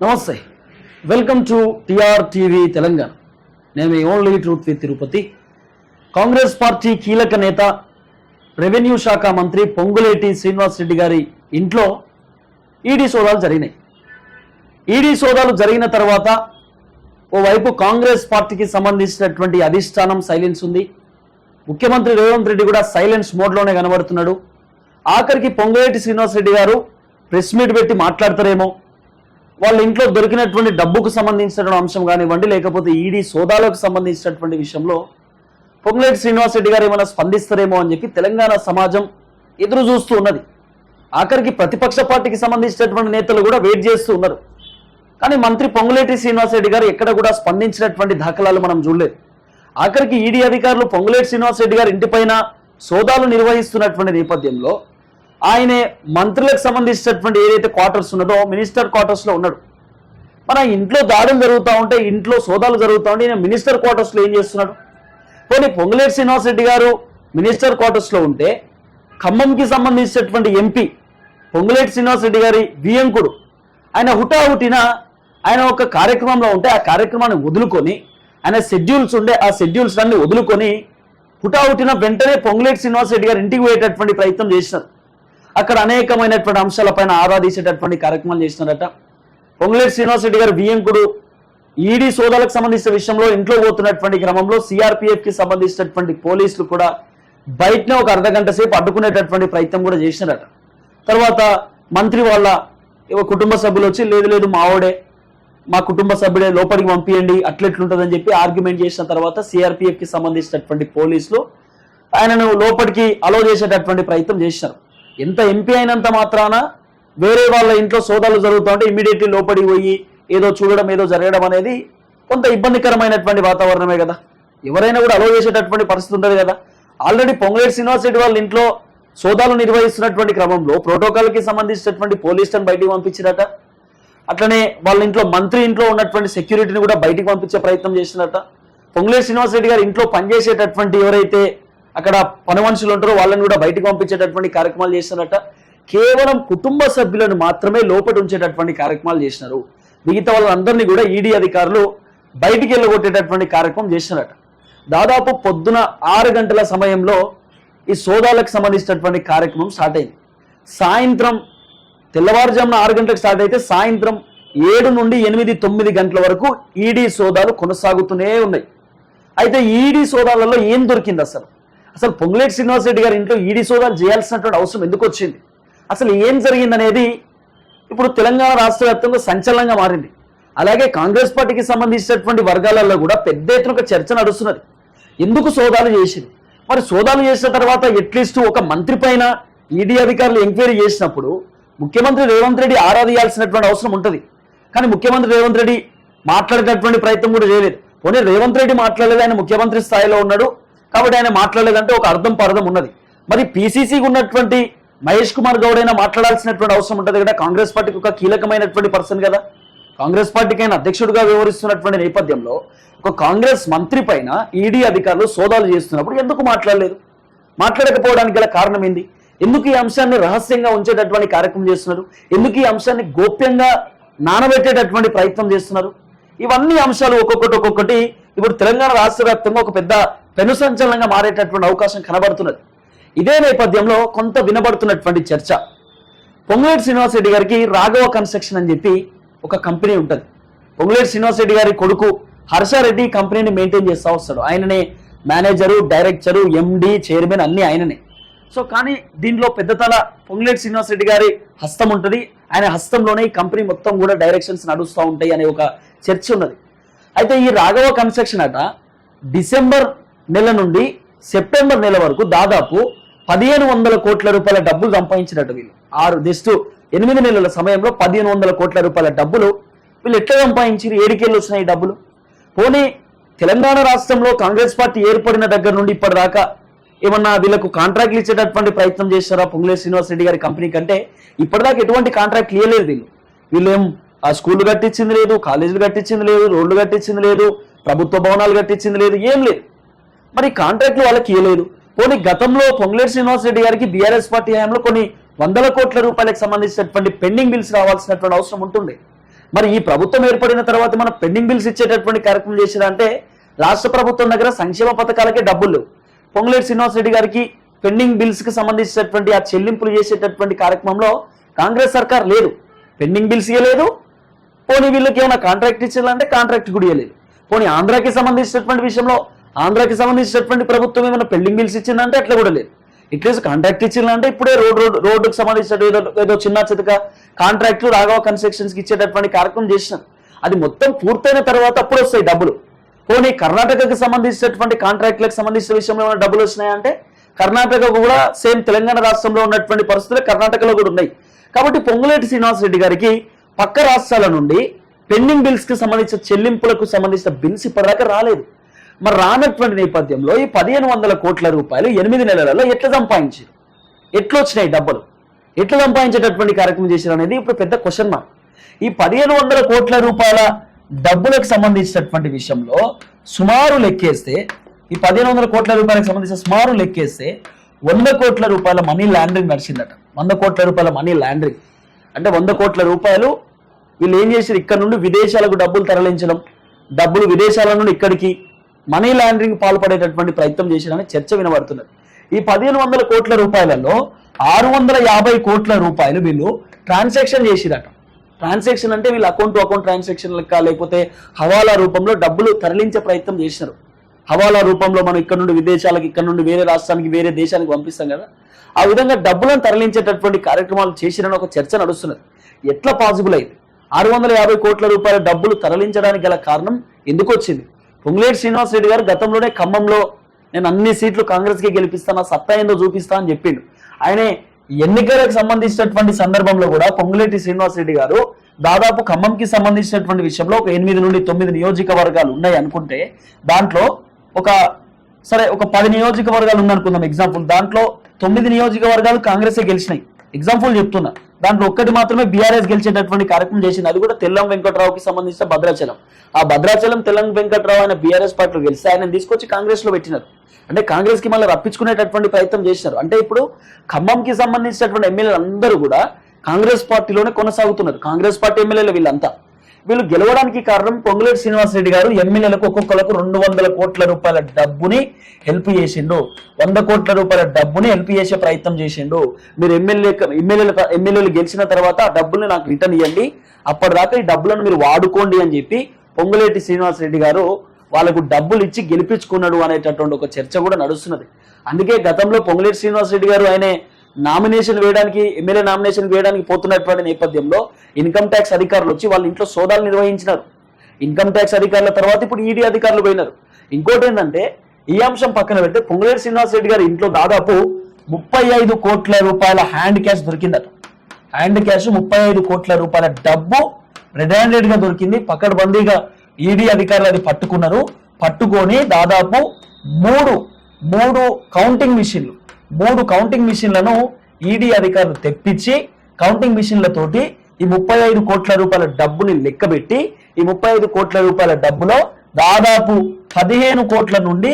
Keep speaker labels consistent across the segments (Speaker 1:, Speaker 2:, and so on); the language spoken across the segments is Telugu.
Speaker 1: నమస్తే. Welcome to TR TV Telangana. నేను only truth with Tirupati Congress party కీలక నేత రెవెన్యూ శాఖ మంత్రి పొంగులేటి శ్రీనివాస్ రెడ్డి గారి ఇంట్లో ఈడీ సోదాలు జరిగినాయి. ఈడీ సోదాలు జరిగిన తర్వాత ఓవైపు కాంగ్రెస్ పార్టీకి సంబంధించినటువంటి అధిష్టానం సైలెన్స్ ఉంది. ముఖ్యమంత్రి రేవంత్ రెడ్డి కూడా సైలెన్స్ మోడ్లోనే కనబడుతున్నాడు. ఆఖరికి పొంగులేటి శ్రీనివాస్ రెడ్డి గారు ప్రెస్ మీట్ పెట్టి మాట్లాడతారేమో వాళ్ళ ఇంట్లో దొరికినటువంటి డబ్బుకు సంబంధించినటువంటి అంశం కానివ్వండి లేకపోతే ఈడీ సోదాలకు సంబంధించినటువంటి విషయంలో పొంగులేటి శ్రీనివాస్ రెడ్డి గారు ఏమైనా స్పందిస్తారేమో అని చెప్పి తెలంగాణ సమాజం ఎదురు చూస్తూ ఉన్నది. ఆఖరికి ప్రతిపక్ష పార్టీకి సంబంధించినటువంటి నేతలు కూడా వెయిట్ చేస్తూ ఉన్నారు. కానీ మంత్రి పొంగులేటి శ్రీనివాస్ రెడ్డి గారు ఎక్కడ కూడా స్పందించినటువంటి దాఖలాలు మనం చూడలేదు. ఆఖరికి ఈడీ అధికారులు పొంగులేటి శ్రీనివాస రెడ్డి గారి ఇంటిపైన సోదాలు నిర్వహిస్తున్నటువంటి నేపథ్యంలో ఆయనే మంత్రులకు సంబంధించినటువంటి ఏదైతే క్వార్టర్స్ ఉన్నదో మినిస్టర్ క్వార్టర్స్లో ఉన్నాడు. మన ఇంట్లో దాడులు జరుగుతూ ఉంటే ఇంట్లో సోదాలు జరుగుతూ ఉంటే ఈయన మినిస్టర్ క్వార్టర్స్లో ఏం చేస్తున్నాడు? పోనీ పొంగులేటి శ్రీనివాస్ రెడ్డి గారు మినిస్టర్ క్వార్టర్స్లో ఉంటే ఖమ్మంకి సంబంధించినటువంటి ఎంపీ పొంగులేటి శ్రీనివాస్ రెడ్డి గారి వియంకుడు ఆయన హుటాహుటిన ఆయన ఒక కార్యక్రమంలో ఉంటే ఆ కార్యక్రమాన్ని వదులుకొని ఆయన షెడ్యూల్స్ ఉండే ఆ షెడ్యూల్స్ అన్ని వదులుకొని హుటాహుటిన వెంటనే పొంగులేటి శ్రీనివాస్ రెడ్డి గారు ఇంటికి పోయేటటువంటి ప్రయత్నం చేసినారు. అక్కడ అనేకమైనటువంటి అంశాలపైన ఆరాధించేటటువంటి కార్యక్రమాలు చేస్తున్నారట. పొంగులేటి శ్రీనివాస్ రెడ్డి గారు బియ్యంకుడు ఈడీ సోదాలకు సంబంధించిన విషయంలో ఇంట్లో పోతున్నటువంటి క్రమంలో సిఆర్పిఎఫ్కి సంబంధించినటువంటి పోలీసులు కూడా బయటనే ఒక అర్ధ గంట సేపు అడ్డుకునేటటువంటి ప్రయత్నం కూడా చేసినారట. తర్వాత మంత్రి వాళ్ళ కుటుంబ సభ్యులు వచ్చి లేదు లేదు మావోడే మా కుటుంబ సభ్యుడే లోపలికి పంపియండి అట్లెట్లుంటుందని చెప్పి ఆర్గ్యుమెంట్ చేసిన తర్వాత సిఆర్పిఎఫ్కి సంబంధించినటువంటి పోలీసులు ఆయనను లోపలికి అలో చేసేటటువంటి ప్రయత్నం చేశారు ఎంత ఎంపీ అయినంత మాత్రాన వేరే వాళ్ళ ఇంట్లో సోదాలు జరుగుతూ ఉంటే ఇమీడియట్లీ లోపలికి పోయి ఏదో చూడడం ఏదో జరగడం అనేది కొంత ఇబ్బందికరమైనటువంటి వాతావరణమే కదా. ఎవరైనా కూడా అలో చేసేటటువంటి పరిస్థితి ఉంటుంది కదా. ఆల్రెడీ పొంగులేటి శ్రీనివాస్ రెడ్డి వాళ్ళ ఇంట్లో సోదాలు నిర్వహిస్తున్నటువంటి క్రమంలో ప్రోటోకాల్కి సంబంధించినటువంటి పోలీసులను బయటికి పంపించినట అట్లనే వాళ్ళ ఇంట్లో మంత్రి ఇంట్లో ఉన్నటువంటి సెక్యూరిటీని కూడా బయటికి పంపించే ప్రయత్నం చేసినట పొంగులేటి శ్రీనివాసరెడ్డి గారు ఇంట్లో పనిచేసేటటువంటి ఎవరైతే అక్కడ పని మనుషులు ఉంటారు వాళ్ళని కూడా బయటకు పంపించేటటువంటి కార్యక్రమాలు చేస్తున్నట్ట కేవలం కుటుంబ సభ్యులను మాత్రమే లోపల ఉంచేటటువంటి కార్యక్రమాలు చేసినారు. మిగతా వాళ్ళందరినీ కూడా ఈడీ అధికారులు బయటికి వెళ్ళగొట్టేటటువంటి కార్యక్రమం చేసినారట దాదాపు పొద్దున ఆరు గంటల సమయంలో ఈ సోదాలకు సంబంధించినటువంటి కార్యక్రమం స్టార్ట్ అయింది. సాయంత్రం తెల్లవారుజామున ఆరు గంటలకు స్టార్ట్ అయితే సాయంత్రం ఏడు నుండి ఎనిమిది తొమ్మిది గంటల వరకు ఈడీ సోదాలు కొనసాగుతూనే ఉన్నాయి. అయితే ఈడీ సోదాలలో ఏం దొరికింది అసలు? అసలు పొంగులేటి శ్రీనివాస్ రెడ్డి గారి ఇంట్లో ఈడీ సోదాలు చేయాల్సినటువంటి అవసరం ఎందుకు వచ్చింది? అసలు ఏం జరిగిందనేది ఇప్పుడు తెలంగాణ రాష్ట్ర వ్యాప్తంగా సంచలనంగా మారింది. అలాగే కాంగ్రెస్ పార్టీకి సంబంధించినటువంటి వర్గాలలో కూడా పెద్ద ఎత్తున ఒక చర్చ నడుస్తున్నది. ఎందుకు సోదాలు చేసింది? మరి సోదాలు చేసిన తర్వాత అట్లీస్ట్ ఒక మంత్రి పైన ఈడీ అధికారులు ఎంక్వైరీ చేసినప్పుడు ముఖ్యమంత్రి రేవంత్ రెడ్డి ఆరాధియాల్సినటువంటి అవసరం ఉంటుంది. కానీ ముఖ్యమంత్రి రేవంత్ రెడ్డి మాట్లాడేటటువంటి ప్రయత్నం కూడా చేయలేదు. పోనీ రేవంత్ రెడ్డి మాట్లాడలేదు ఆయన ముఖ్యమంత్రి స్థాయిలో ఉన్నాడు కాబట్టి ఆయన మాట్లాడలేదంటే ఒక అర్థం పరదం ఉన్నది. మరి పిసిసికి ఉన్నటువంటి మహేష్ కుమార్ గౌడ్ అయినా మాట్లాడాల్సినటువంటి అవసరం ఉంటుంది కదా? కాంగ్రెస్ పార్టీకి ఒక కీలకమైనటువంటి పర్సన్ కదా? కాంగ్రెస్ పార్టీకి ఆయన అధ్యక్షుడిగా వ్యవహరిస్తున్నటువంటి నేపథ్యంలో ఒక కాంగ్రెస్ మంత్రి పైన ఈడీ అధికారులు సోదాలు చేస్తున్నప్పుడు ఎందుకు మాట్లాడలేదు? మాట్లాడకపోవడానికి గల కారణం ఏంది? ఎందుకు ఈ అంశాన్ని రహస్యంగా ఉంచేటటువంటి కార్యక్రమం చేస్తున్నారు? ఎందుకు ఈ అంశాన్ని గోప్యంగా నానబెట్టేటటువంటి ప్రయత్నం చేస్తున్నారు? ఇవన్నీ అంశాలు ఒక్కొక్కటి ఒక్కొక్కటి ఇప్పుడు తెలంగాణ రాష్ట్ర వ్యాప్తంగా ఒక పెద్ద పెను సంచలనంగా మారేటటువంటి అవకాశం కనబడుతున్నది. ఇదే నేపథ్యంలో కొంత వినబడుతున్నటువంటి చర్చ. పొంగులేటి శ్రీనివాసరెడ్డి గారికి రాఘవ కన్స్ట్రక్షన్ అని చెప్పి ఒక కంపెనీ ఉంటుంది. పొంగులేటి శ్రీనివాసరెడ్డి గారి కొడుకు హర్షారెడ్డి కంపెనీని మెయింటైన్ చేస్తూ వస్తాడు. ఆయననే మేనేజరు డైరెక్టరు ఎండి చైర్మన్ అన్ని ఆయననే. సో కానీ దీనిలో పెద్దతల పొంగులేటి శ్రీనివాసరెడ్డి గారి హస్తం ఉంటుంది. ఆయన హస్తంలోనే ఈ కంపెనీ మొత్తం కూడా డైరెక్షన్స్ నడుస్తూ ఉంటాయి అనే ఒక చర్చ ఉన్నది. అయితే ఈ రాఘవ కన్స్ట్రక్షన్ అట డిసెంబర్ నెల నుండి సెప్టెంబర్ నెల వరకు దాదాపు పదిహేను వందల కోట్ల రూపాయల డబ్బులు సంపాదించినట్టు వీళ్ళు. ఆరు జస్ట్ ఎనిమిది నెలల సమయంలో పదిహేను వందల కోట్ల రూపాయల డబ్బులు వీళ్ళు ఎట్లా సంపాదించారు ఏడికేళ్ళు వచ్చినాయి డబ్బులు? పోనీ తెలంగాణ రాష్ట్రంలో కాంగ్రెస్ పార్టీ ఏర్పడిన దగ్గర నుండి ఇప్పటిదాకా ఏమన్నా వీళ్ళకు కాంట్రాక్ట్లు ఇచ్చేటటువంటి ప్రయత్నం చేస్తారా పొంగులే శ్రీనివాస రెడ్డి గారి కంపెనీ కంటే ఇప్పటిదాకా ఎటువంటి కాంట్రాక్ట్ ఇవ్వలేదు వీళ్ళు. వీళ్ళు ఏం ఆ స్కూళ్ళు కట్టించింది లేదు కాలేజీలు కట్టించింది లేదు రోడ్లు కట్టించింది లేదు ప్రభుత్వ భవనాలు కట్టించింది లేదు ఏం లేదు. మరి కాంట్రాక్ట్లు వాళ్ళకి ఇవ్వలేదు పోనీ గతంలో పొంగులేటి శ్రీనివాస్ రెడ్డి గారికి బీఆర్ఎస్ పార్టీ హయాంలో కొన్ని వందల కోట్ల రూపాయలకు సంబంధించినటువంటి పెండింగ్ బిల్స్ రావాల్సినటువంటి అవసరం ఉంటుంది. మరి ఈ ప్రభుత్వం ఏర్పడిన తర్వాత మనం పెండింగ్ బిల్స్ ఇచ్చేటటువంటి కార్యక్రమం చేసిరంటే రాష్ట్ర ప్రభుత్వం దగ్గర సంక్షేమ పథకాలకే డబ్బులు లేవు. పొంగులేటి శ్రీనివాస్ రెడ్డి గారికి పెండింగ్ బిల్స్కి సంబంధించినటువంటి ఆ చెల్లింపులు చేసేటటువంటి కార్యక్రమంలో కాంగ్రెస్ సర్కార్ లేదు. పెండింగ్ బిల్స్ ఇవ్వలేదు పోనీ వీళ్ళకి ఏమైనా కాంట్రాక్ట్ ఇచ్చారంటే కాంట్రాక్ట్ కూడా ఇవ్వలేదు పోనీ ఆంధ్రాకి సంబంధించినటువంటి విషయంలో ఆంధ్రాకి సంబంధించినటువంటి ప్రభుత్వం ఏమైనా పెండింగ్ బిల్స్ ఇచ్చిందంటే అట్లా కూడా లేదు. ఇట్లీస్ట్ కాంట్రాక్ట్ ఇచ్చిందంటే ఇప్పుడే రోడ్ రోడ్ రోడ్డుకు సంబంధించిన ఏదో ఏదో చిన్న చితక కాంట్రాక్ట్లు రాఘవ కన్స్ట్రక్షన్స్కి ఇచ్చేటటువంటి కార్యక్రమం చేసినాం. అది మొత్తం పూర్తయిన తర్వాత అప్పుడు వస్తాయి డబ్బులు. పోనీ కర్ణాటకకు సంబంధించినటువంటి కాంట్రాక్ట్లకు సంబంధించిన విషయంలో ఏమైనా డబ్బులు వచ్చినాయంటే కర్ణాటకకు కూడా సేమ్ తెలంగాణ రాష్ట్రంలో ఉన్నటువంటి పరిస్థితులు కర్ణాటకలో కూడా ఉన్నాయి. కాబట్టి పొంగులేటి శ్రీనివాస్ రెడ్డి గారికి పక్క రాష్ట్రాల నుండి పెండింగ్ బిల్స్కి సంబంధించిన చెల్లింపులకు సంబంధించిన బిల్స్ ఇప్పటిదాకా రాలేదు. మరి రానటువంటి నేపథ్యంలో ఈ పదిహేను వందల కోట్ల రూపాయలు ఎనిమిది నెలలలో ఎట్లా సంపాదించారు? ఎట్లా వచ్చినాయి డబ్బులు? ఎట్లా సంపాదించేటటువంటి కార్యక్రమం చేశారు అనేది ఇప్పుడు పెద్ద క్వశ్చన్ మార్క్ ఈ పదిహేను వందల కోట్ల రూపాయల డబ్బులకు సంబంధించినటువంటి విషయంలో సుమారు లెక్కేస్తే ఈ పదిహేను వందల కోట్ల రూపాయలకు సంబంధించిన సుమారు లెక్కేస్తే వంద కోట్ల రూపాయల మనీ లాండరింగ్ నడిచిందట. వంద కోట్ల రూపాయల మనీ లాండరింగ్ అంటే వంద కోట్ల రూపాయలు వీళ్ళు ఏం చేశారు? ఇక్కడ నుండి విదేశాలకు డబ్బులు తరలించడం డబ్బులు విదేశాల నుండి ఇక్కడికి మనీ లాండరింగ్ పాల్పడేటటువంటి ప్రయత్నం చేశారని చర్చ వినబడుతున్నది. ఈ పదిహేను వందల కోట్ల రూపాయలలో ఆరు వందల యాభై కోట్ల రూపాయలు వీళ్ళు ట్రాన్సాక్షన్ చేసిరట. ట్రాన్సాక్షన్ అంటే వీళ్ళు అకౌంట్ టు అకౌంట్ ట్రాన్సాక్షన్ లెక్క లేకపోతే హవాలా రూపంలో డబ్బులు తరలించే ప్రయత్నం చేసినారు. హవాలా రూపంలో మనం ఇక్కడ నుండి విదేశాలకు ఇక్కడ నుండి వేరే రాష్ట్రానికి వేరే దేశానికి పంపిస్తాం కదా. ఆ విధంగా డబ్బులను తరలించేటటువంటి కార్యక్రమాలు చేసిరని ఒక చర్చ నడుస్తున్నది. ఎట్లా పాసిబుల్ అయింది? ఆరు వందల యాభై కోట్ల రూపాయల డబ్బులు తరలించడానికి గల కారణం ఎందుకు వచ్చింది పొంగులేటి శ్రీనివాస్ రెడ్డి గారు గతంలోనే ఖమ్మంలో నేను అన్ని సీట్లు కాంగ్రెస్కి గెలిపిస్తాను సత్తా ఏందో చూపిస్తా అని చెప్పిండు. ఆయనే ఎన్నికలకు సంబంధించినటువంటి సందర్భంలో కూడా పొంగులేటి శ్రీనివాస్ రెడ్డి గారు దాదాపు ఖమ్మంకి సంబంధించినటువంటి విషయంలో ఒక ఎనిమిది నుండి తొమ్మిది నియోజకవర్గాలు ఉన్నాయి అనుకుంటే దాంట్లో ఒక సరే ఒక పది నియోజకవర్గాలు ఉందనుకుందాం ఎగ్జాంపుల్ దాంట్లో తొమ్మిది నియోజకవర్గాలు కాంగ్రెసే గెలిచినాయి. ఎగ్జాంపుల్ చెప్తున్నా. దాంట్లో ఒక్కటి మాత్రమే బీఆర్ఎస్ గెలిచేటటువంటి కార్యక్రమం చేసింది. అది కూడా తెల్లం వెంకట్రావుకి సంబంధించిన భద్రాచలం. ఆ భద్రాచలం తెల్లం వెంకట్రావు ఆయన బీఆర్ఎస్ పార్టీలో గెలిస్తే ఆయన తీసుకొచ్చి కాంగ్రెస్లో పెట్టినారు. అంటే కాంగ్రెస్కి మళ్ళీ రప్పించుకునేటటువంటి ప్రయత్నం చేసినారు. అంటే ఇప్పుడు ఖమ్మంకి సంబంధించినటువంటి ఎమ్మెల్యేలు అందరూ కూడా కాంగ్రెస్ పార్టీలోనే కొనసాగుతున్నారు. కాంగ్రెస్ పార్టీ ఎమ్మెల్యేలు వీళ్ళంతా. వీళ్ళు గెలవడానికి కారణం పొంగులేటి శ్రీనివాసరెడ్డి గారు ఎమ్మెల్యేలకు ఒక్కొక్కలకు రెండు వందల కోట్ల రూపాయల డబ్బుని హెల్ప్ చేసిండు. వంద కోట్ల రూపాయల డబ్బుని హెల్ప్ చేసే ప్రయత్నం చేసిండు. మీరు ఎమ్మెల్యే ఎమ్మెల్యేలు ఎమ్మెల్యేలు గెలిచిన తర్వాత ఆ డబ్బుల్ని నాకు రిటర్న్ ఇవ్వండి అప్పటిదాకా ఈ డబ్బులను మీరు వాడుకోండి అని చెప్పి పొంగులేటి శ్రీనివాసరెడ్డి గారు వాళ్ళకు డబ్బులు ఇచ్చి గెలిపించుకున్నాడు అనేటటువంటి ఒక చర్చ కూడా నడుస్తున్నది. అందుకే గతంలో పొంగులేటి శ్రీనివాసరెడ్డి గారు ఆయనే నామినేషన్ వేయడానికి ఎమ్మెల్యే నామినేషన్ వేయడానికి పోతున్నటువంటి నేపథ్యంలో ఇన్కమ్ ట్యాక్స్ అధికారులు వచ్చి వాళ్ళ ఇంట్లో సోదాలు నిర్వహించినారు. ఇన్కమ్ ట్యాక్స్ అధికారుల తర్వాత ఇప్పుడు ఈడీ అధికారులు పోయినారు. ఇంకోటి ఏంటంటే ఈ అంశం పక్కన పెడితే పొంగులేటి శ్రీనివాస్ రెడ్డి గారి ఇంట్లో దాదాపు ముప్పై ఐదు కోట్ల రూపాయల హ్యాండ్ క్యాష్ దొరికిందట. హ్యాండ్ క్యాష్ ముప్పై ఐదు కోట్ల రూపాయల డబ్బు రెడ్ హ్యాండెడ్గా దొరికింది పకడ్బందీగా ఈడీ అధికారులు అది పట్టుకున్నారు. పట్టుకొని దాదాపు మూడు మూడు కౌంటింగ్ మిషన్లు మూడు కౌంటింగ్ మిషన్లను ఈడీ అధికారులు తెప్పించి కౌంటింగ్ మిషన్లతోటి ఈ ముప్పై ఐదు కోట్ల రూపాయల డబ్బుని లెక్కబెట్టి ఈ ముప్పై ఐదు కోట్ల రూపాయల డబ్బులో దాదాపు పదిహేను కోట్ల నుండి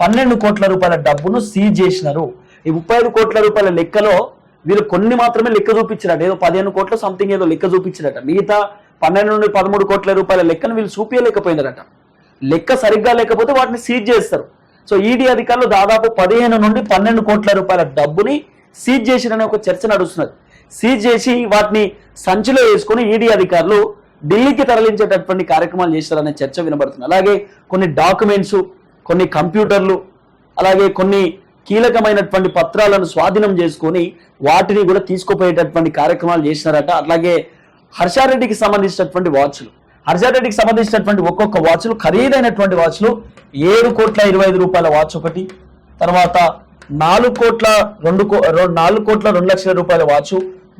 Speaker 1: పన్నెండు కోట్ల రూపాయల డబ్బును సీజ్ చేసినారు. ఈ ముప్పై ఐదు కోట్ల రూపాయల లెక్కలో వీళ్ళు కొన్ని మాత్రమే లెక్క చూపించినట్టు ఏదో పదిహేను కోట్ల సంథింగ్ ఏదో లెక్క చూపించారట మిగతా పన్నెండు నుండి పదమూడు కోట్ల రూపాయల లెక్కను వీళ్ళు చూపించలేకపోయినారట. లెక్క సరిగ్గా లేకపోతే వాటిని సీజ్ చేస్తారు. సో ఈడీ అధికారులు దాదాపు పదిహేను నుండి పన్నెండు కోట్ల రూపాయల డబ్బుని సీజ్ చేసిరనే ఒక చర్చ నడుస్తున్నది. సీజ్ చేసి వాటిని సంచిలో వేసుకొని ఈడీ అధికారులు ఢిల్లీకి తరలించేటటువంటి కార్యక్రమాలు చేశారనే చర్చ వినబడుతుంది. అలాగే కొన్ని డాక్యుమెంట్స్ కొన్ని కంప్యూటర్లు అలాగే కొన్ని కీలకమైనటువంటి పత్రాలను స్వాధీనం చేసుకొని వాటిని కూడా తీసుకుపోయేటటువంటి కార్యక్రమాలు చేసినారట. అలాగే హర్షారెడ్డికి సంబంధించినటువంటి వాచ్లు. హర్షారెడ్డికి సంబంధించినటువంటి ఒక్కొక్క వాచ్లు ఖరీదైనటువంటి వాచ్లు ఏడు కోట్ల ఇరవై ఐదు రూపాయల వాచ్ ఒకటి తర్వాత నాలుగు కోట్ల రెండు నాలుగు కోట్ల రెండు లక్షల రూపాయల వాచ్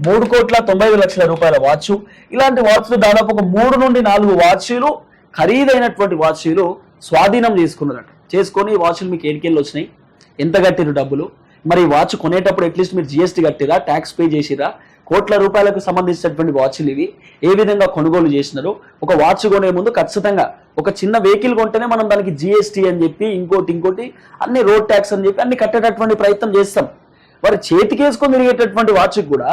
Speaker 1: మూడు కోట్ల తొంభై లక్షల రూపాయల వాచ్. ఇలాంటి వాచ్లు దాదాపు ఒక మూడు నుండి నాలుగు వాచీలు ఖరీదైనటువంటి వాచ్లు స్వాధీనం చేసుకున్నారట. చేసుకొని వాచ్లు మీకు ఏడికెళ్ళి వచ్చినాయి. ఎంత కట్టిరు డబ్బులు? మరి వాచ్ కొనేటప్పుడు అట్లీస్ట్ మీరు జిఎస్టీ కట్టిరా ట్యాక్స్ పే చేసిరా? కోట్ల రూపాయలకు సంబంధించినటువంటి వాచ్లు ఇవి. ఏ విధంగా కొనుగోలు చేసినారు? ఒక వాచ్ కొనే ముందు ఖచ్చితంగా ఒక చిన్న వెహికల్ కొంటేనే మనం దానికి జిఎస్టీ అని చెప్పి ఇంకోటి ఇంకోటి అన్ని రోడ్ ట్యాక్స్ అని చెప్పి అన్ని కట్టేటటువంటి ప్రయత్నం చేస్తాం. వారి చేతికేసుకొని తిరిగేటటువంటి వాచ్కి కూడా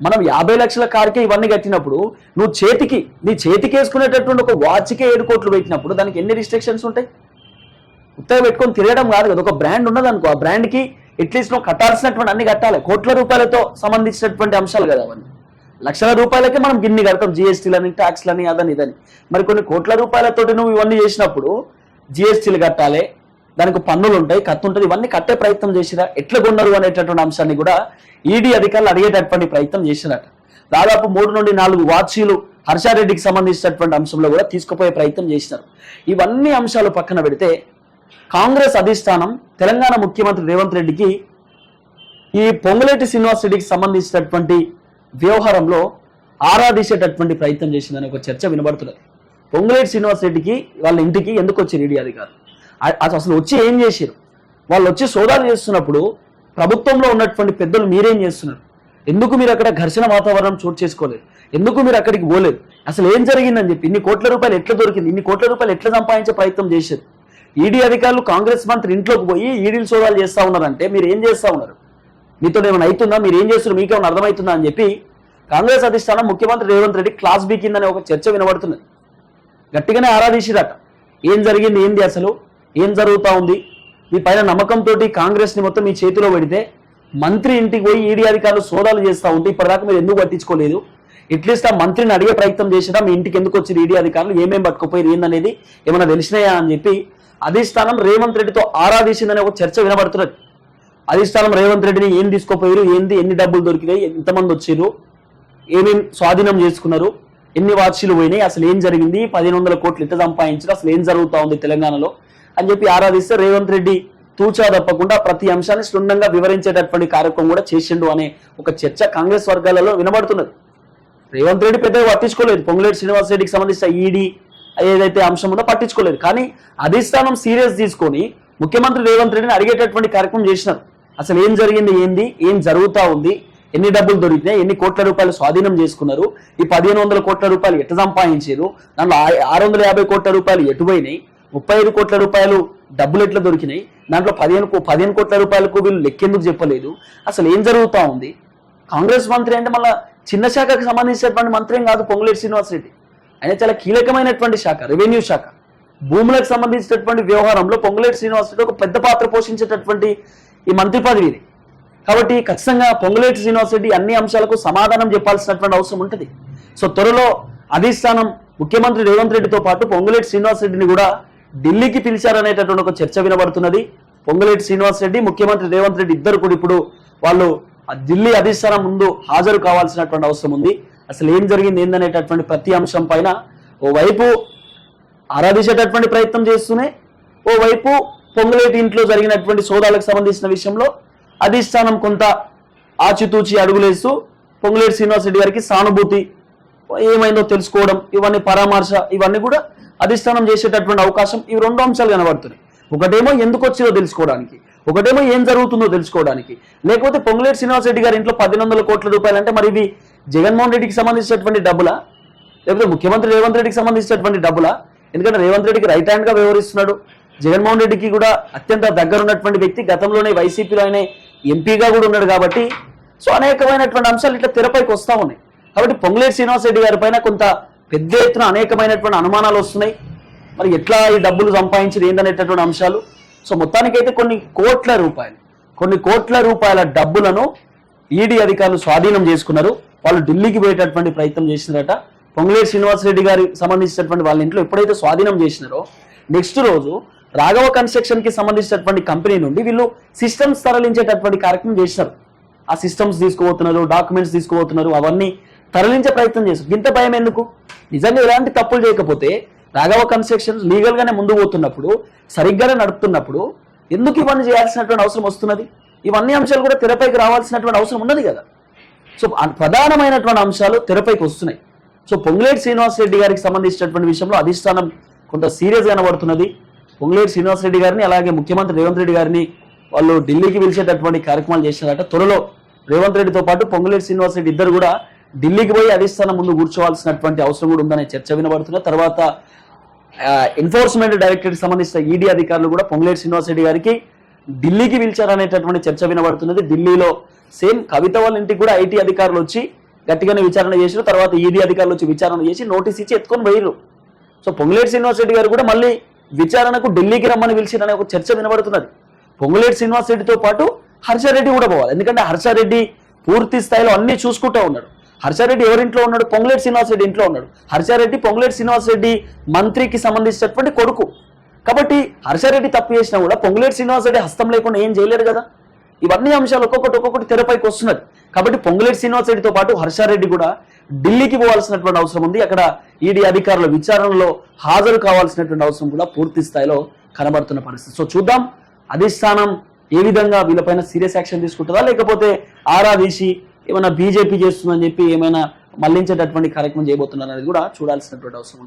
Speaker 1: మనం యాభై లక్షల కార్కే ఇవన్నీ కట్టినప్పుడు నువ్వు చేతికి నీ చేతికి వేసుకునేటటువంటి ఒక వాచ్కే ఏడు కోట్లు పెట్టినప్పుడు దానికి ఎన్ని రిస్ట్రిక్షన్స్ ఉంటాయి? ఉత్తగా పెట్టుకొని తిరగడం కాదు కదా ఒక బ్రాండ్ ఉన్నదనుకో ఆ బ్రాండ్కి అట్లీస్ట్ నువ్వు కట్టాల్సినటువంటి అన్ని కట్టాలి కోట్ల రూపాయలతో సంబంధించినటువంటి అంశాలు కదా అవన్నీ. లక్షల రూపాయలకే మనం గిన్ని కడతాం. జిఎస్టీలని ట్యాక్స్లని అదని ఇదని. మరి కొన్ని కోట్ల రూపాయలతోటి నువ్వు ఇవన్నీ చేసినప్పుడు జిఎస్టీలు కట్టాలి. దానికి పన్నులు ఉంటాయి కత్తు ఉంటుంది ఇవన్నీ కట్టే ప్రయత్నం చేసిరా? ఎట్లా కొన్నారు అనేటటువంటి అంశాన్ని కూడా ఈడీ అధికారులు అడిగేటటువంటి ప్రయత్నం చేసినట్టు దాదాపు మూడు నుండి నాలుగు వాచీలు హర్షారెడ్డికి సంబంధించినటువంటి అంశంలో కూడా తీసుకుపోయే ప్రయత్నం చేసినారు. ఇవన్నీ అంశాలు పక్కన పెడితే కాంగ్రెస్ అధిష్టానం తెలంగాణ ముఖ్యమంత్రి రేవంత్ రెడ్డికి ఈ పొంగులేటి శ్రీనివాస్ రెడ్డికి సంబంధించినటువంటి వ్యవహారంలో ఆరాధించేటటువంటి ప్రయత్నం చేసిందని ఒక చర్చ వినబడుతున్నది. పొంగులేటి శ్రీనివాస్ రెడ్డికి వాళ్ళ ఇంటికి ఎందుకు వచ్చి ఈడీ అధికారులు అసలు అసలు వచ్చి ఏం చేశారు వాళ్ళు వచ్చి సోదాలు చేస్తున్నప్పుడు ప్రభుత్వంలో ఉన్నటువంటి పెద్దలు మీరేం చేస్తున్నారు? ఎందుకు మీరు అక్కడ ఘర్షణ వాతావరణం చోటు చేసుకోలేదు? ఎందుకు మీరు అక్కడికి పోలేదు? అసలు ఏం జరిగిందని చెప్పి ఇన్ని కోట్ల రూపాయలు ఎట్లా దొరికింది? ఇన్ని కోట్ల రూపాయలు ఎట్లా సంపాదించే ప్రయత్నం చేశారు ఈడీ అధికారులు కాంగ్రెస్ మంత్రి ఇంట్లోకి పోయి ఈడీలు సోదాలు చేస్తూ ఉన్నారంటే మీరు ఏం చేస్తూ ఉన్నారు? మీతో ఏమైనా అవుతుందా? మీరు ఏం చేస్తున్నారు? మీకేమైనా అర్థమవుతుందా అని చెప్పి కాంగ్రెస్ అధిష్టానం ముఖ్యమంత్రి రేవంత్ రెడ్డి క్లాస్ బీకిందనే ఒక చర్చ వినబడుతున్నది గట్టిగానే ఆరాధించిరట. ఏం జరిగింది? ఏంది అసలు? ఏం జరుగుతూ ఉంది? మీ పైన నమ్మకంతో కాంగ్రెస్ని మొత్తం మీ చేతిలో పెడితే మంత్రి ఇంటికి పోయి ఈడీ అధికారులు సోదాలు చేస్తూ ఉంటే ఇప్పటిదాకా మీరు ఎందుకు పట్టించుకోలేదు? ఎట్లీస్ట్ ఆ మంత్రిని అడిగే ప్రయత్నం చేసినా మీ ఇంటికి ఎందుకు వచ్చి ఈడీ అధికారులు ఏమేమి పట్టుకుపోయి ఏందనేది ఏమైనా తెలిసినాయా అని చెప్పి అధిష్టానం రేవంత్ రెడ్డితో ఆరాధించిందనే ఒక చర్చ వినబడుతున్నది. అధిష్టానం రేవంత్ రెడ్డిని ఏం తీసుకోపోయారు? ఏంది? ఎన్ని డబ్బులు దొరికినాయి? ఎంతమంది వచ్చారు ఏమేం స్వాధీనం చేసుకున్నారు? ఎన్ని వాచీలు పోయినాయి? అసలు ఏం జరిగింది? పదిహేను వందల కోట్లు ఎంత సంపాదించారు అసలు ఏం జరుగుతూ ఉంది తెలంగాణలో? అని చెప్పి ఆరాధిస్తే రేవంత్ రెడ్డి తూచా తప్పకుండా ప్రతి అంశాన్ని క్షుణ్ణంగా వివరించేటటువంటి కార్యక్రమం కూడా చేసిండు అనే ఒక చర్చ కాంగ్రెస్ వర్గాలలో వినబడుతున్నది. రేవంత్ రెడ్డి పెద్దగా పట్టించుకోలేదు. పొంగులేటి శ్రీనివాస రెడ్డికి సంబంధించిన ఈడీ ఏదైతే అంశం ఉందో పట్టించుకోలేదు. కానీ అధిష్టానం సీరియస్ తీసుకొని ముఖ్యమంత్రి రేవంత్ రెడ్డిని అడిగేటటువంటి కార్యక్రమం చేసినారు. అసలు ఏం జరిగింది ఏంది ఏం జరుగుతా ఉంది ఎన్ని డబ్బులు దొరికినాయి ఎన్ని కోట్ల రూపాయలు స్వాధీనం చేసుకున్నారు ఈ పదిహేను వందల కోట్ల రూపాయలు ఎట్ట సంపాదించారు దాంట్లో ఆరు వందల యాభై కోట్ల రూపాయలు ఎటుపోయినాయి ముప్పై ఐదు కోట్ల రూపాయలు డబ్బులు ఎట్లా దొరికినాయి దాంట్లో పదిహేను కో- పదిహేను కోట్ల రూపాయలకు వీళ్ళు లెక్కెందుకు చెప్పలేదు అసలు ఏం జరుగుతా ఉంది? కాంగ్రెస్ మంత్రి అంటే మళ్ళీ చిన్న శాఖకు సంబంధించినటువంటి మంత్రి కాదు పొంగులేటి శ్రీనివాసరెడ్డి. ఆయన చాలా కీలకమైనటువంటి శాఖ రెవెన్యూ శాఖ. భూములకు సంబంధించినటువంటి వ్యవహారంలో పొంగులేటి శ్రీనివాస్ రెడ్డి ఒక పెద్ద పాత్ర పోషించేటటువంటి ఈ మంత్రి పదవి ఇది. కాబట్టి ఖచ్చితంగా పొంగులేటి శ్రీనివాస్ రెడ్డి అన్ని అంశాలకు సమాధానం చెప్పాల్సినటువంటి అవసరం ఉంటుంది. సో త్వరలో అధిష్టానం ముఖ్యమంత్రి రేవంత్ రెడ్డితో పాటు పొంగులేటి శ్రీనివాస్ రెడ్డిని కూడా ఢిల్లీకి పిలిచారనేటటువంటి ఒక చర్చ వినబడుతున్నది. పొంగులేటి శ్రీనివాస్ రెడ్డి ముఖ్యమంత్రి రేవంత్ రెడ్డి ఇద్దరు కూడా ఇప్పుడు వాళ్ళు ఆ ఢిల్లీ అధిష్టానం ముందు హాజరు కావాల్సినటువంటి అవసరం ఉంది. అసలు ఏం జరిగింది ఏందనేటటువంటి ప్రతి అంశం పైన ఓవైపు ఆరాధించేటటువంటి ప్రయత్నం చేస్తూనే ఓవైపు పొంగులేటి ఇంట్లో జరిగినటువంటి సోదాలకు సంబంధించిన విషయంలో అధిష్టానం కొంత ఆచితూచి అడుగులేస్తూ పొంగులేటి శ్రీనివాస్ రెడ్డి గారికి సానుభూతి ఏమైందో తెలుసుకోవడం ఇవన్నీ పరామర్శ ఇవన్నీ కూడా అధిష్టానం చేసేటటువంటి అవకాశం ఇవి రెండు అంశాలు కనబడుతున్నాయి. ఒకటేమో ఎందుకు వచ్చిందో తెలుసుకోవడానికి ఒకటేమో ఏం జరుగుతుందో తెలుసుకోవడానికి. లేకపోతే పొంగులేటి శ్రీనివాస్ రెడ్డి గారి ఇంట్లో పదిహేను వందల కోట్ల రూపాయలు అంటే మరి ఇవి జగన్మోహన్ రెడ్డికి సంబంధించినటువంటి డబ్బులా? లేకపోతే ముఖ్యమంత్రి రేవంత్ రెడ్డికి సంబంధించినటువంటి డబ్బులా? ఎందుకంటే రేవంత్ రెడ్డికి రైట్ హ్యాండ్గా వ్యవహరిస్తున్నాడు. జగన్మోహన్ రెడ్డికి కూడా అత్యంత దగ్గరున్నటువంటి వ్యక్తి. గతంలోనే వైసీపీలో ఆయన ఎంపీగా కూడా ఉన్నాడు కాబట్టి సో అనేకమైనటువంటి అంశాలు ఇట్లా తెరపైకి వస్తూ ఉన్నాయి. కాబట్టి పొంగులేటి శ్రీనివాస్ రెడ్డి గారి పైన కొంత పెద్ద ఎత్తున అనేకమైనటువంటి అనుమానాలు వస్తున్నాయి. మరి ఎట్లా ఈ డబ్బులు సంపాదించింది ఏందనేటటువంటి అంశాలు? సో మొత్తానికైతే కొన్ని కోట్ల రూపాయలు కొన్ని కోట్ల రూపాయల డబ్బులను ఈడీ అధికారులు స్వాధీనం చేసుకున్నారు. వాళ్ళు ఢిల్లీకి పోయేటటువంటి ప్రయత్నం చేసినారట పొంగులేటి శ్రీనివాసరెడ్డి గారికి సంబంధించినటువంటి వాళ్ళ ఇంట్లో ఎప్పుడైతే స్వాధీనం చేసినారో నెక్స్ట్ రోజు రాఘవ కన్స్ట్రక్షన్కి సంబంధించినటువంటి కంపెనీ నుండి వీళ్ళు సిస్టమ్స్ తరలించేటటువంటి కార్యక్రమం చేసినారు. ఆ సిస్టమ్స్ తీసుకుపోతున్నారు డాక్యుమెంట్స్ తీసుకుపోతున్నారు అవన్నీ తరలించే ప్రయత్నం చేస్తారు ఇంత భయం ఎందుకు? నిజంగా ఎలాంటి తప్పులు చేయకపోతే రాఘవ కన్స్ట్రక్షన్ లీగల్ గానే ముందు పోతున్నప్పుడు సరిగ్గానే నడుపుతున్నప్పుడు ఎందుకు ఇవన్నీ చేయాల్సినటువంటి అవసరం వస్తున్నది? ఇవన్నీ అంశాలు కూడా తెరపైకి రావాల్సినటువంటి అవసరం ఉన్నది కదా. సో ప్రధానమైనటువంటి అంశాలు తెరపైకి వస్తున్నాయి. సో పొంగులేటి శ్రీనివాస్ రెడ్డి గారికి సంబంధించినటువంటి విషయంలో అధిష్టానం కొంత సీరియస్ కనబడుతున్నది పొంగులేటి శ్రీనివాస్ రెడ్డి గారిని అలాగే ముఖ్యమంత్రి రేవంత్ రెడ్డి గారిని వాళ్ళు ఢిల్లీకి పిలిచేటటువంటి కార్యక్రమాలు చేసినారట త్వరలో రేవంత్ రెడ్డితో పాటు పొంగులేటి శ్రీనివాసరెడ్డి ఇద్దరు కూడా ఢిల్లీకి పోయి అధిష్టానం ముందు కూర్చోవాల్సినటువంటి అవసరం కూడా ఉందనే చర్చ వినబడుతున్న తర్వాత ఎన్ఫోర్స్మెంట్ డైరెక్టరేట్ సంబంధించిన ఈడీ అధికారులు కూడా పొంగులేటి శ్రీనివాసరెడ్డి గారికి ఢిల్లీకి పిలిచారనేటటువంటి చర్చ వినబడుతున్నది. ఢిల్లీలో సేమ్ కవిత వాళ్ళ ఇంటికి కూడా ఐటీ అధికారులు వచ్చి గట్టిగానే విచారణ చేసిన తర్వాత ఈడీ అధికారులు వచ్చి విచారణ చేసి నోటీస్ ఇచ్చి ఎత్తుకొని పోయారు సో పొంగులేటి శ్రీనివాస్ రెడ్డి గారు కూడా మళ్ళీ విచారణకు ఢిల్లీకి రమ్మని పిలిచిరనే ఒక చర్చ వినబడుతున్నది. పొంగులేటి శ్రీనివాస్ రెడ్డితో పాటు హర్షారెడ్డి కూడా పోవాలి. ఎందుకంటే హర్షారెడ్డి పూర్తి స్థాయిలో అన్ని చూసుకుంటూ ఉన్నాడు. హర్షారెడ్డి ఎవరింట్లో ఉన్నాడు? పొంగులేటి శ్రీనివాస్ రెడ్డి ఇంట్లో ఉన్నాడు. హర్షారెడ్డి పొంగులేటి శ్రీనివాస్ రెడ్డి మంత్రికి సంబంధించినటువంటి కొడుకు. కాబట్టి హర్షారెడ్డి తప్పు చేసినా కూడా పొంగులేటి శ్రీనివాస్ రెడ్డి హస్తం లేకుండా ఏం చేయలేరు కదా? ఇవన్నీ అంశాలు ఒక్కొక్కటి ఒక్కొక్కటి తెరపైకి వస్తున్నది కాబట్టి పొంగులేటి శ్రీనివాస్ రెడ్డితో పాటు హర్షారెడ్డి కూడా ఢిల్లీకి పోవాల్సినటువంటి అవసరం ఉంది. అక్కడ ఈడీ అధికారుల విచారణలో హాజరు కావాల్సినటువంటి అవసరం కూడా పూర్తి స్థాయిలో కనబడుతున్న పరిస్థితి. సో చూద్దాం అధిష్టానం ఏ విధంగా వీళ్ళపైన సీరియస్ యాక్షన్ తీసుకుంటుందా? లేకపోతే ఆరా తీసి ఏమైనా బీజేపీ చేస్తుందని చెప్పి ఏమైనా మళ్ళించేటటువంటి కార్యక్రమం చేయబోతున్నారు అనేది కూడా చూడాల్సినటువంటి అవసరం ఉంటుంది.